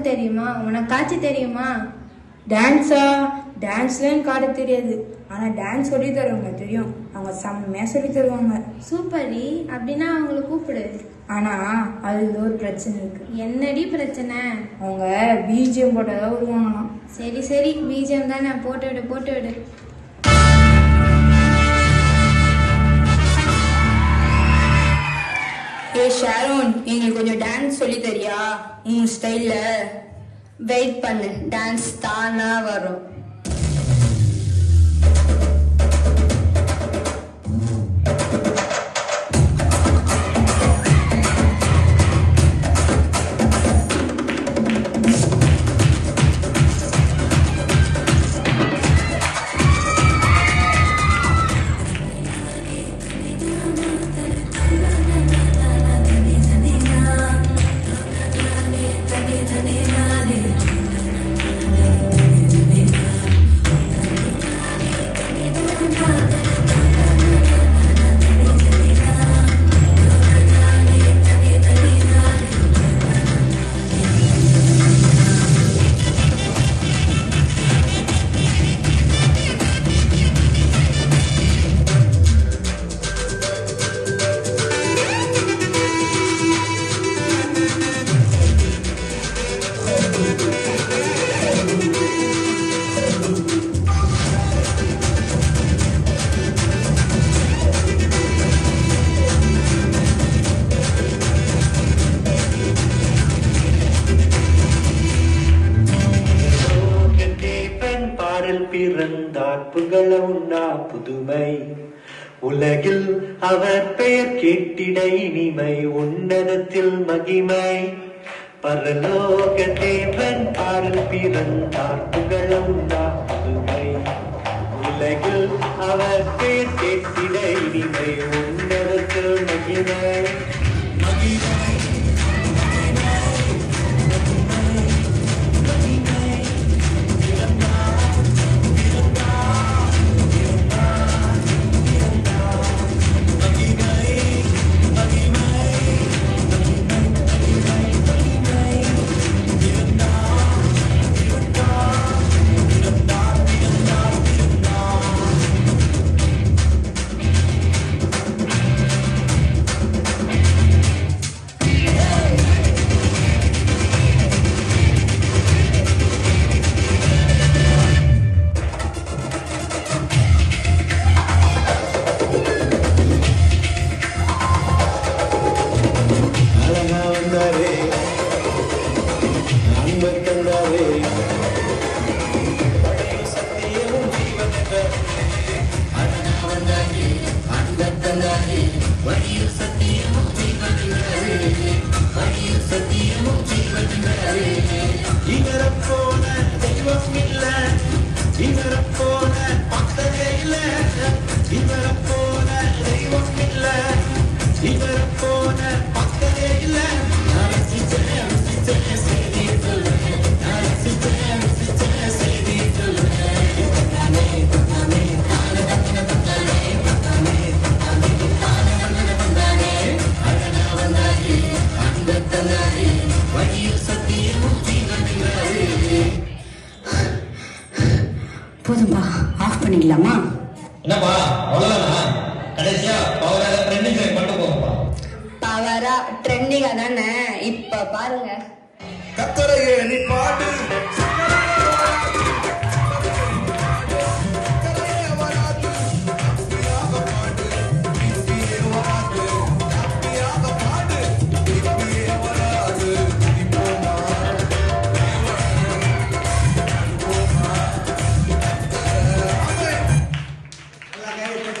தெரியுமா? உனக்காச்சு தெரியுமா? டான்ஸா டான்ஸ்லாம் காட்ட தெரியாது. ஆனா டான்ஸ் சொல்லி தருவாங்க தெரியும். அவங்க செம்மையா சொல்லி தருவாங்க. சூப்பரி அப்படின்னா அவங்கள கூப்பிடு. ஆனா அது ஒரு பிரச்சனை இருக்கு. என்னடி பிரச்சனை? அவங்க பிஜிஎம் போட்டதா வருவாங்களாம் சரி சரி. பிஜிஎம் தானே. போட்டு விடு போட்டு விடு. ஏ ஷாரோன் எங்களுக்கு கொஞ்சம் டான்ஸ் சொல்லி தரியா? உன் ஸ்டைலில் வெயிட் பண்ணு. டான்ஸ் தானாக வரும். பிறந்தார் புகழ உண்ணா புதுமை. உலகில் அவர் பெயர் கேட்டிட இனிமை. உன்னதத்தில் மகிமை. பரலோக தேவன் பாடல் பிறந்தார் புகழ உண்ணா புதுமை. உலகில் அவர் பெயர் கேட்டிட இனிமை. உன்னதத்தில் மகிமை. மகிமை. இவரை போல தெய்வம் இல்ல. இவரை போல போதும்பா ஆஃப் பண்ணிக்கலாமா என்னப்பா அவ்வளவுதானா? கடைசியா ட்ரெண்டிங் மட்டும் போகும்பா பவரா ட்ரெண்டிங்கா தானே? இப்ப பாருங்க. கத்தரையே நீ பாட்டு Friday.